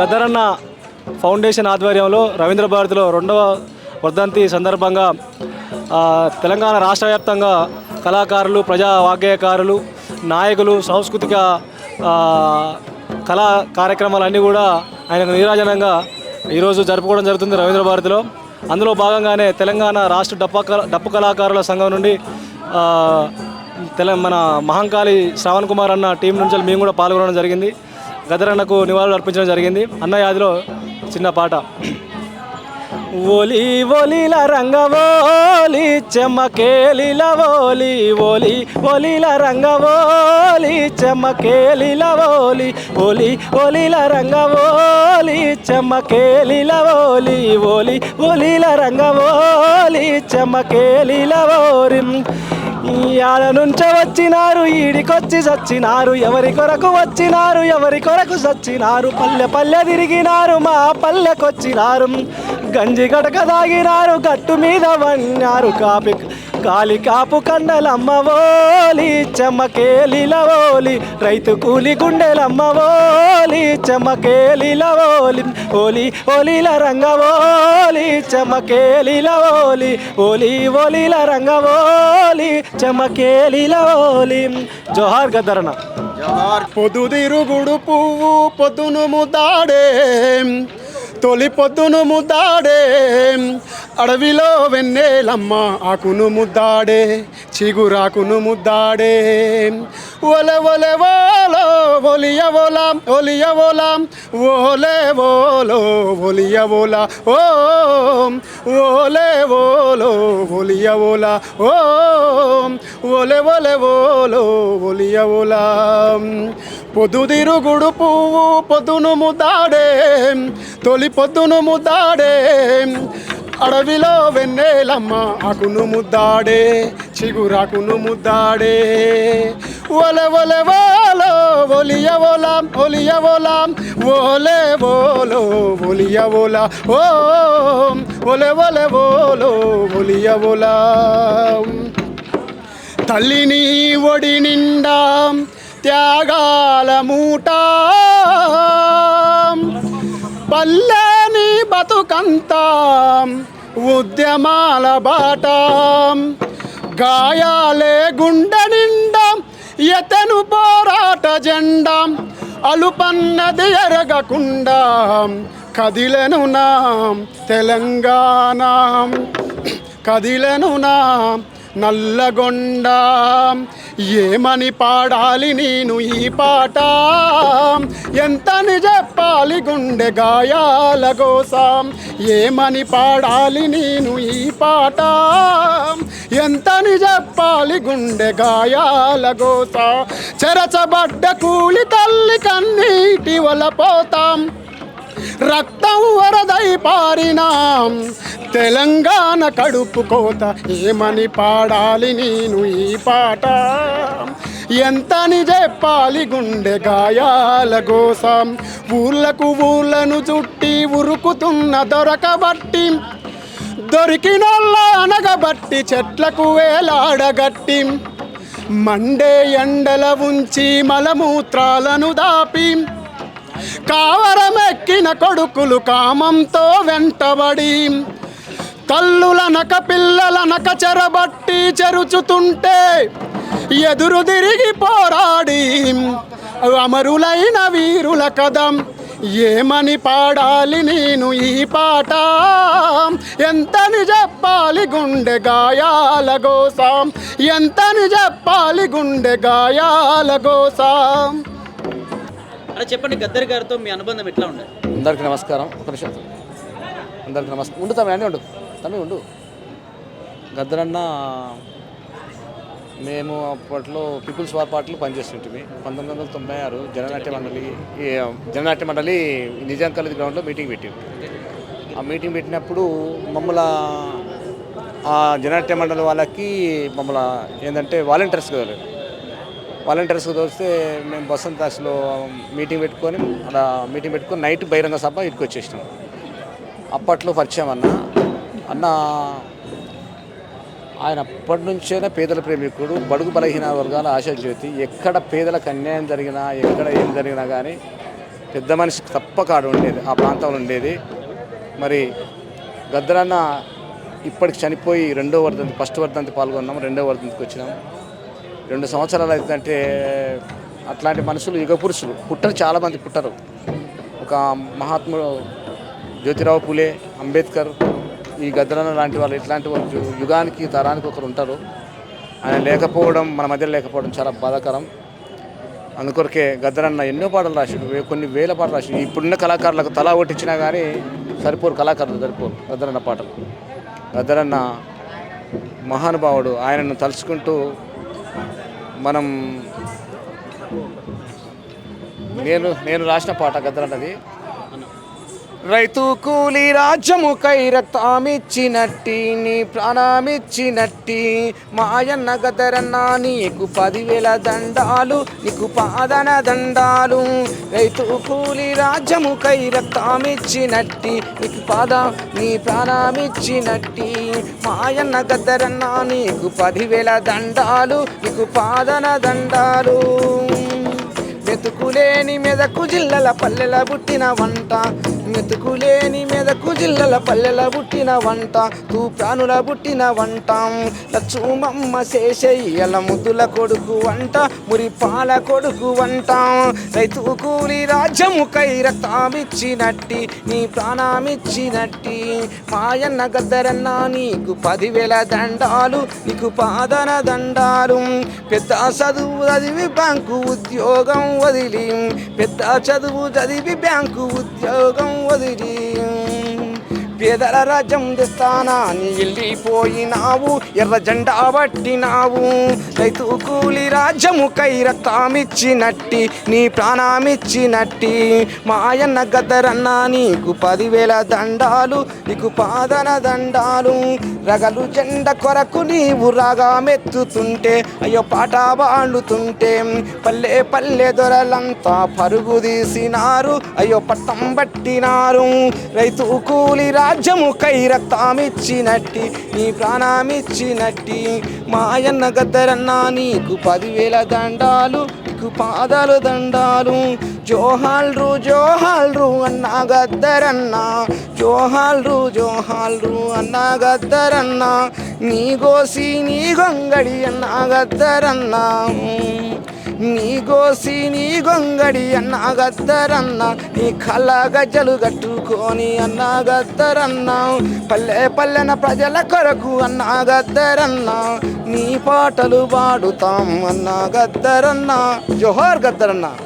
గద్దరన్న ఫౌండేషన్ ఆధ్వర్యంలో రవీంద్ర భారతిలో రెండవ వర్ధంతి సందర్భంగా తెలంగాణ రాష్ట్ర వ్యాప్తంగా కళాకారులు ప్రజా వాగ్గేయకారులు నాయకులు సాంస్కృతిక కళా కార్యక్రమాలన్నీ కూడా ఆయనకు నీరాజనంగా ఈరోజు జరుపుకోవడం జరుగుతుంది రవీంద్ర భారతిలో. అందులో భాగంగానే తెలంగాణ రాష్ట్ర డప్ప కళ- డప్పు కళాకారుల సంఘం నుండి తెల మన మహంకాళి శ్రావణ్ కుమార్ అన్న టీం నుంచి మేము కూడా పాల్గొనడం జరిగింది. గదరన్నకు నివాళులు అర్పించడం జరిగింది. అన్న యాదిలో చిన్న పాట. ఓలి ఒలిల రంగవోలి చెమ్మకేలిల ఓలి ఓలి ఓలిల రంగవోలి చెమ్మకేలిల ఓలి ఓలి ఓలిల రంగవోలి చెమ్మకేలిల ఓలి ఓలి ఓలిల రంగవోలి చెమ్మకేలిల ఓరి ఆడ నుంచే వచ్చినారు ఈడికొచ్చి చచ్చినారు ఎవరి కొరకు వచ్చినారు ఎవరి కొరకు చచ్చినారు? పల్లె పల్లె తిరిగినారు మా పల్లెకొచ్చినారు. గంజి గడక దాగినారు గట్టు మీద వన్నారు కాపి గాలి కాపు కండలమ్మ ఓలి చెమ్మకేలిల ఓలి రైతు కూలి గుండెలమ్మ ఓలి చెమ్మకేలిల ఓలి ఓలి ఓలిల రంగవోలి ఓలి చెమ్మకేలిల ఓలి ఓలి ఓలిల రంగ ఓలి జోహార్ గదరణ పొద్దుదిరుగుడు పువ్వు పొద్దును ముద్దాడే తొలి పొద్దును ముద్దాడే అడవిలో వెన్నెలమ్మ ఆకును ముద్దాడే చిగురాకును ముద్దాడే. ఒలె ఒలె ఓలో ఒలియ ఓలాం ఒలియ ఓలాం ఓలే ఓలో ఒలియ ఓలా ఓ. ఓలే ఓలో ఒలియ ఓలా ఓ. ఒలె ఒలె ఓలో ఒలియ ఓలా. పొద్దుదిరుగుడు పువ్వు పొద్దును ముద్దాడే తొలి పొద్దును ముద్దాడే. అడవిలో వెన్నెలమ్మ ఆకును ముద్దాడే చిగురాకును ముద్దాడే. ఒలె ఒలె ఓలో ఒలియ ఓలాం ఒలియ ఓలాం ఓలే ఓలో ఒలియ ఓలా ఓ ఒలె ఒలె ఓలో ఒలియ ఓలా తల్లిని ఒడి నిండా త్యాగాల మూట. పల్లె బతుకంతా ఉద్యమాల బాట. గాయాలే గుండె నిండా ఎతను పోరాట జెండా. అలుపన్నది ఎరగకుండా కదిలెను నా తెలంగాణ. కదిలెను నా నల్లగొండ. ఏమని పాడాలి నేను ఈ పాట? ఎంతని చెప్పాలి గుండె గాయాల కోసం? ఏమని పాడాలి నేను ఈ పాట? ఎంతని చెప్పాలి గుండె గాయాల గోస చెరచబడ్డ కూలి తల్లి కన్నీటి వలపోతాం రక్తం వరదై పారినాం. తెలంగాణ కడుపు కోత ఏమని పాడాలి నేను ఈ పాట? ఎంతని చెప్పాలి గుండె గాయాల కోసం ఊళ్ళకు ఊళ్ళను చుట్టి ఉరుకుతున్న దొరకబట్టి దొరికినోళ్ళ అనగబట్టి చెట్లకు వేలాడగట్టి. మండే ఎండల ఉంచి మలమూత్రాలను దాపి. పుట్టిన కొడుకులు కామంతో వెంటబడి తల్లులనక పిల్లలనక చెరబట్టి చెరుచుతుంటే ఎదురు తిరిగి పోరాడి అమరులైన వీరుల కదం ఏమని పాడాలి నేను ఈ పాట? ఎంతని చెప్పాలి గుండె గాయాల గోసాం? ఎంతని చెప్పాలి గుండె గాయాల గోసాం? అలా చెప్పండి గద్దర్ గారితో మీ అనుబంధం ఎట్లా ఉండే అందరికీ నమస్కారం. ఒక నిమిషం. అందరికీ నమస్కారం. ఉండు తమ్మి అండి ఉండు. తమ్మి ఉండు. గద్దరన్న మేము అప్పట్లో పీపుల్స్ వార్ పార్టీలో పనిచేస్తుంటుంది పంతొమ్మిది వందల తొంభై ఆరు జననాట్య మండలి జననాట్య మండలి నిజాం కాలేజ్ గ్రౌండ్లో మీటింగ్ పెట్టింది. ఆ మీటింగ్ పెట్టినప్పుడు మమ్మల్ని ఆ జననాట్య మండలి వాళ్ళకి మమ్మల్ని ఏంటంటే వాలంటీర్స్ కదలేదు వాలంటీర్స్ వస్తే మేము బసంత్ దాస్లో మీటింగ్ పెట్టుకొని అలా మీటింగ్ పెట్టుకొని నైట్ బహిరంగ సభ ఇటుకు వచ్చేసినాం. అప్పట్లో పరిచయం అన్న. అన్న ఆయన అప్పటి నుంచైనా పేదల ప్రేమికుడు బడుగు బలహీన వర్గాల ఆశాజ్యోతి. ఎక్కడ పేదలకు అన్యాయం జరిగినా ఎక్కడ ఏం జరిగినా కానీ పెద్ద మనిషి తప్పక ఆడ ఉండేది ఆ ప్రాంతంలో ఉండేది. మరి గద్దరన్న ఇప్పటికి చనిపోయి రెండో వర్ధంతి ఫస్ట్ వర్ధంతి పాల్గొన్నాం రెండో వర్ధంతికి వచ్చినాం. రెండు సంవత్సరాలు అవుతుందంటే అట్లాంటి మనుషులు యుగ పురుషులు పుట్టరు చాలామంది పుట్టరు. ఒక మహాత్ముడు జ్యోతిరావు పూలే అంబేద్కర్ ఈ గద్దరన్న లాంటి వాళ్ళు ఇట్లాంటి వాళ్ళు యుగానికి తరానికి ఒకరు ఉంటారు. ఆయన లేకపోవడం మన మధ్య లేకపోవడం చాలా బాధాకరం. అందుకొరకే గద్దరన్న ఎన్నో పాటలు రాసిండు కొన్ని వేల పాటలు రాసిండు. ఇప్పుడున్న కళాకారులకు తలా ఒట్టించినా కానీ సరిపోరు కళాకారులు సరిపోరు గద్దరన్న పాటలు. గద్దరన్న మహానుభావుడు ఆయనను తలుచుకుంటూ మనం నేను నేను రాసిన పాట గద్దరన్నది రైతు కూలి రాజ్యముకై రక్తమిచ్చినట్టి నీ ప్రాణమిచ్చినట్టి. మాయన్న గదరన్న నీకు పదివేల దండాలు నీకు పాదన దండాలు. రైతు కూలి రాజ్యముకై రక్తమిచ్చినట్టి నీకు పాద నీ ప్రాణమిచ్చినట్టి. మాయన్న గద్దరన్న నీకు పదివేల దండాలు నీకు పాదన దండాలు. వెతుకులేని మెదకు జిల్లల పల్లెల పుట్టిన వంట మెతుకులేని మెదకు జిల్లల పల్లెల పుట్టిన వంట తూ ప్రాణుల పుట్టిన వంట. లచ్చుమమ్మ శేషయ్యల ముద్దుల కొడుకు వంట మురి పాల కొడుకు వంట. రైతు కూలి రాజ్యముకై రక్తామిచ్చినట్టి నీ ప్రాణమిచ్చినట్టి. మాయన్న గద్దరన్న నీకు పదివేల దండాలు నీకు పాదన దండాలు. పెద్ద చదువు చదివి బ్యాంకు ఉద్యోగం వదిలి పెద్ద చదువు చదివి బ్యాంకు ఉద్యోగం వదిలి. పేదల రాజ్యం తెస్తానా నీ వెళ్ళిపోయినావు ఎర్ర జెండా పట్టినావు. రైతు కూలి రాజ్యముకై రక్తామిచ్చినట్టి నీ ప్రాణమిచ్చినట్టి. మాయన్న గద్దరన్నా నీకు పదివేల దండాలు నీకు పాదన దండాలు. రగలు జెండ కొరకు నీవు రాగా మెత్తుతుంటే అయ్యో పాట బాండుతుంటే పల్లె పల్లె దొరలంతా పరుగు తీసినారు అయ్యో పట్టం పట్టినారు. రైతు కూలి రాజ్యము కై రక్తమిచ్చినట్టి నీ ప్రాణమిచ్చినట్టి. మాయన్న గద్దరన్నా నీకు పదివేల దండాలు నీకు పాదాలు దండాలు. జోహాల్రు జోహాల్రు అన్నా గద్దరన్నా. జోహాల్రు జోహాల్రు అన్నా గద్దరన్నా. నీ గోసి నీ గొంగడి అన్నా గద్దరన్నా. నీ గోసి నీ గొంగడి అన్న గద్దరన్న నీ కళ్ళ గజ్జలు కట్టుకొని అన్న గద్దరన్న పల్లె పల్లెన ప్రజల కొరకు అన్న గద్దరన్న నీ పాటలు పాడుతాం అన్న గద్దరన్న జోహార్ గద్దరన్న